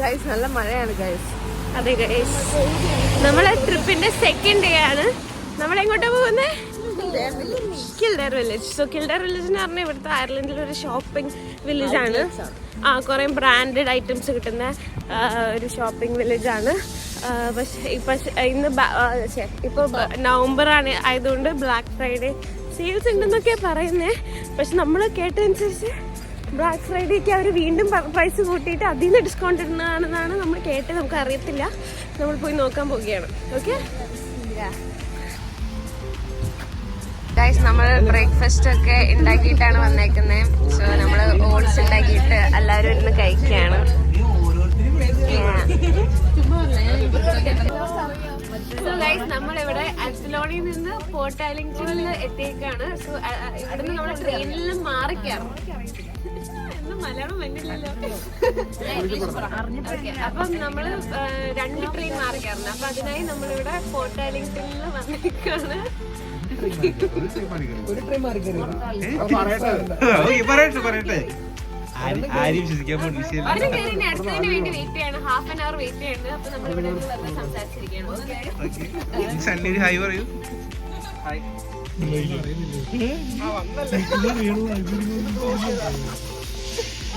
Guys നല്ല മഴയാണ് guys അതെ ഗൈസ് നമ്മളെ ട്രിപ്പിന്റെ സെക്കൻഡ് ഡേ ആണ്. നമ്മൾ എങ്ങോട്ടാ പോകുന്നത് Kildare village so Kildare village എന്ന് പറഞ്ഞാൽ ഇവിടുത്തെ അയർലൻഡിലെ ഒരു ഷോപ്പിംഗ് വില്ലേജ് ആണ്. ആ കുറേ ബ്രാൻഡഡ് ഐറ്റംസ് കിട്ടുന്ന ഒരു ഷോപ്പിംഗ് വില്ലേജ് ആണ്. പക്ഷേ ഇപ്പൊ ഇന്ന് ഇപ്പൊ നവംബർ ആണ് ആയതുകൊണ്ട് ബ്ലാക്ക് ഫ്രൈഡേ സെയിൽസ് ഉണ്ടെന്നൊക്കെ പറയുന്നേ. പക്ഷെ നമ്മൾ കേട്ടതനുസരിച്ച് ബ്ലാക്ക് ഫ്രൈഡേക്ക് അവർ വീണ്ടും പ്രൈസ് കൂട്ടിയിട്ട് അതിൽ നിന്ന് ഡിസ്കൗണ്ട് ഇടുന്നതാണെന്നാണ് നമ്മൾ കേട്ട് നമുക്ക് അറിയത്തില്ല. നമ്മൾ പോയി നോക്കാൻ പോവുകയാണ്. ഓക്കെ ഗൈസ് നമ്മൾ ബ്രേക്ക്ഫാസ്റ്റ് ഒക്കെ ഉണ്ടാക്കിയിട്ടാണ് വന്നേക്കുന്നത് സോ നമ്മൾ ഓട്സ് ഉണ്ടാക്കിയിട്ട് എല്ലാവരും ഇരുന്ന് കഴിക്കുകയാണ്. ഗൈസ് നമ്മളിവിടെ അസ്ലോണിൽ നിന്ന് പോർട്ട് ആലിംഗ്ടണിൽ എത്തിയേക്കാണ്. സോ ഇവിടുന്ന് നമ്മൾ ട്രെയിനിൽ മാറിക്കാറ് എന്ന് മലയാളം വന്നില്ലല്ലോ അപ്പം നമ്മൾ രണ്ട് ട്രെയിൻ മാറിക്കാറുണ്ട് അപ്പൊ അതിനായി നമ്മളിവിടെ പോർട്ട് ആലിംഗ്ടണിൽ വന്നേക്കാണ് ഓക്കേ, പറയട്ടെ പറയട്ടെ ആര്- ആരും വിശ്വസിക്കാൻ നമ്മൾ സണ്ണി ഒരു ഹായ് പറയൂ ഹായ്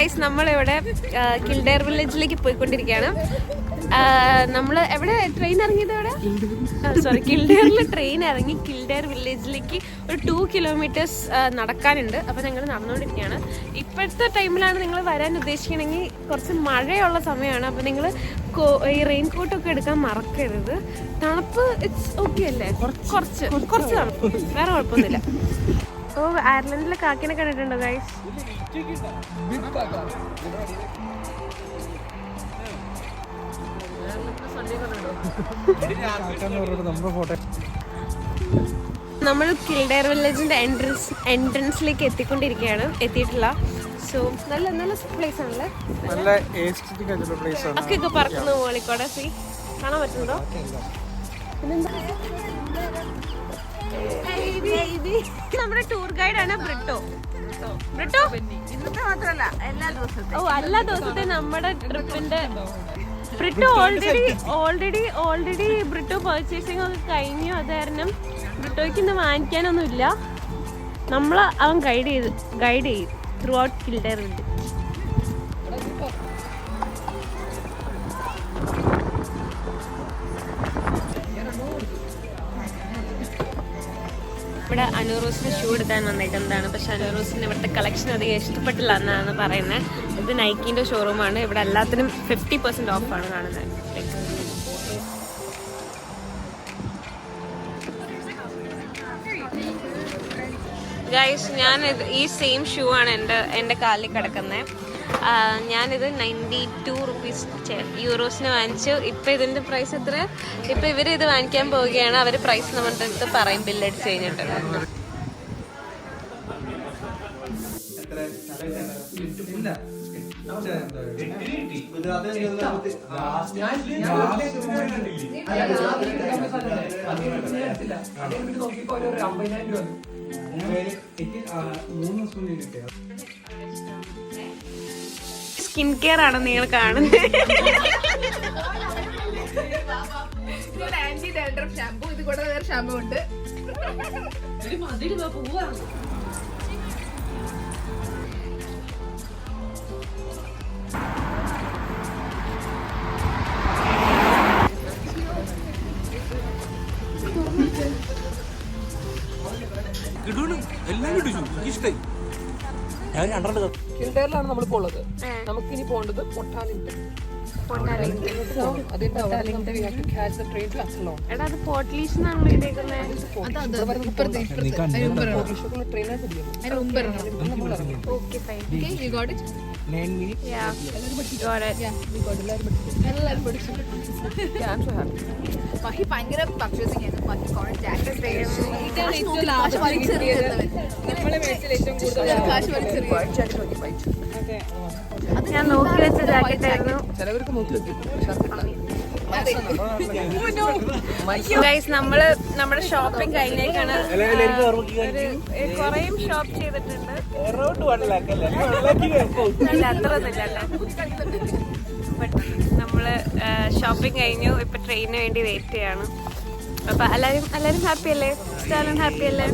ഗൈസ് നമ്മളിവിടെ കിൽഡേർ വില്ലേജിലേക്ക് പോയിക്കൊണ്ടിരിക്കുകയാണ്. നമ്മൾ എവിടെ? ട്രെയിൻ ഇറങ്ങിയത് എവിടെ? സോറി കിൽഡേറിൽ ട്രെയിൻ ഇറങ്ങി കിൽഡേർ വില്ലേജിലേക്ക് ഒരു ടു കിലോമീറ്റേഴ്സ് നടക്കാനുണ്ട്. അപ്പോൾ ഞങ്ങൾ നടന്നുകൊണ്ടിരിക്കുകയാണ് ഇപ്പോഴത്തെ ടൈമിലാണ് നിങ്ങൾ വരാൻ ഉദ്ദേശിക്കണമെങ്കിൽ കുറച്ച് മഴയുള്ള സമയമാണ് അപ്പോൾ നിങ്ങൾ ഈ റെയിൻ കോട്ടൊക്കെ എടുക്കാൻ മറക്കരുത്. തണുപ്പ് ഇറ്റ്സ് ഓക്കെ അല്ലേ? കുറച്ച് കുറച്ച് തണുപ്പ്. വേറെ കുഴപ്പമൊന്നുമില്ല. ഓ അയർലൻഡിലെ കാക്കിനെ കണ്ടിട്ടുണ്ടോ ഗൈസ് നമ്മൾ കിൽഡർ വില്ലേജിന്റെ എൻട്രൻസ് എൻട്രൻസിലേക്ക് എത്തിക്കൊണ്ടിരിക്കുകയാണ് എത്തിയിട്ടില്ല സോ നല്ല നല്ല പ്ലേസ് ആണല്ലേ? നല്ല മോളിക്കോടെ സീ കാണാൻ പറ്റുന്നുണ്ടോ? നമ്മുടെ ടൂർ ഗൈഡ് ആണ് ബ്രിട്ടോ. ബ്രിട്ടോ? ഇന്നത്തെ മാത്രമല്ല എല്ലാ ദിവസവും ഓ എല്ലാ ദിവസത്തെ നമ്മുടെ ട്രിപ്പിന്റെ Britto already already already Britto purchasing ഒക്കെ കഴിഞ്ഞു. അത് കാരണം ബ്രിട്ടോയ്ക്ക് ഇന്ന് വാങ്ങിക്കാനൊന്നും ഇല്ല നമ്മൾ അവൻ ഗൈഡ് ചെയ്ത് ഗൈഡ് ചെയ്യും ത്രൂ ഔട്ട് കിൽഡർ ഇവിടെ അനൂറോസിന് ഷൂ എടുക്കാൻ വന്നേക്കുന്നതാണ് പക്ഷെ അനൂറോസിന് ഇവിടുത്തെ കളക്ഷൻ അധികം ഇഷ്ടപ്പെട്ടില്ല എന്നാണ് പറയുന്നത്. ഇത് നൈക്കിന്റെ ഷോറൂമാണ് ഇവിടെ എല്ലാത്തിനും ഫിഫ്റ്റി പെർസെന്റ് ഓഫാണ് കാണുന്നത്. ഗൈസ് ഞാൻ ഈ സെയിം ഷൂ ആണ് എന്റെ എന്റെ കാലിൽ കിടക്കുന്നത്. ഞാനിത് നയന്റി ടു റുപ്പീസ് യൂറോസിന് വാങ്ങിച്ചു ഇപ്പം ഇതിന്റെ പ്രൈസ് എത്ര ഇപ്പം ഇവർ ഇത് വാങ്ങിക്കാൻ പോവുകയാണ് അവർ പ്രൈസ് നമ്മുടെ അടുത്ത് പറയും ബില്ലടിച്ച് കഴിഞ്ഞിട്ട് സ്കിൻ കെയർ ആണ് നിങ്ങൾ കാണുന്നത്. ആന്റി ഡാൻഡ്രഫ് ഷാമ്പു ഇത് കൂടെ വേറെ ഷാമ്പു ഉണ്ട്. കിട്ടൂണ് എല്ലാം കിട്ടും ഇഷ്ടമായി ഞാൻ രണ്ടെണ്ണം കിൽഡേറിലാണ് നമ്മളിപ്പോ ഉള്ളത്. നമുക്ക് ഇനി പോകേണ്ടത് പൊട്ടാലിംഗ്ടൺ അതിന്റെ Portarlington we have to catch the train to Athlone എടാ അത് പോർട്ട്ലീസ് എന്നാണ് എഴുതിയേക്കുന്നത് ഇപ്പുറത്തെ ട്രെയിനായിട്ട് പിടിക്കും അതിന് മുമ്പ് ഇറങ്ങണം. Okay fine Okay, you got it? Yeah, got it. Yeah, we got it. എല്ലാവരും പഠിച്ചു. മഹി ഭയങ്കര പർച്ചേസിംഗ് ആയിരുന്നു മഹി കുറെ ജാക്കറ്റ് കാശ് വലിച്ചെറിയുന്നവൻ കാശ് വലിച്ചെറിയുന്നത് ഞാൻ നോക്കി വെച്ച ജാക്കറ്റ് ആയിരുന്നു ചിലവർക്ക് നോക്കി വെക്കും ഗൈസ് നമ്മൾ നമ്മുടെ ഷോപ്പിംഗ് കഴിഞ്ഞേക്കാണ്. കൊറേയും ഷോപ്പ് ചെയ്തിട്ടുണ്ട്. നമ്മൾ ഷോപ്പിംഗ് കഴിഞ്ഞു. ഇപ്പൊ ട്രെയിനിന് വേണ്ടി വെയിറ്റ് ചെയ്യാണ്. അപ്പൊ എല്ലാരും എല്ലാരും ഹാപ്പി അല്ലേ? ഹാപ്പി അല്ലേ?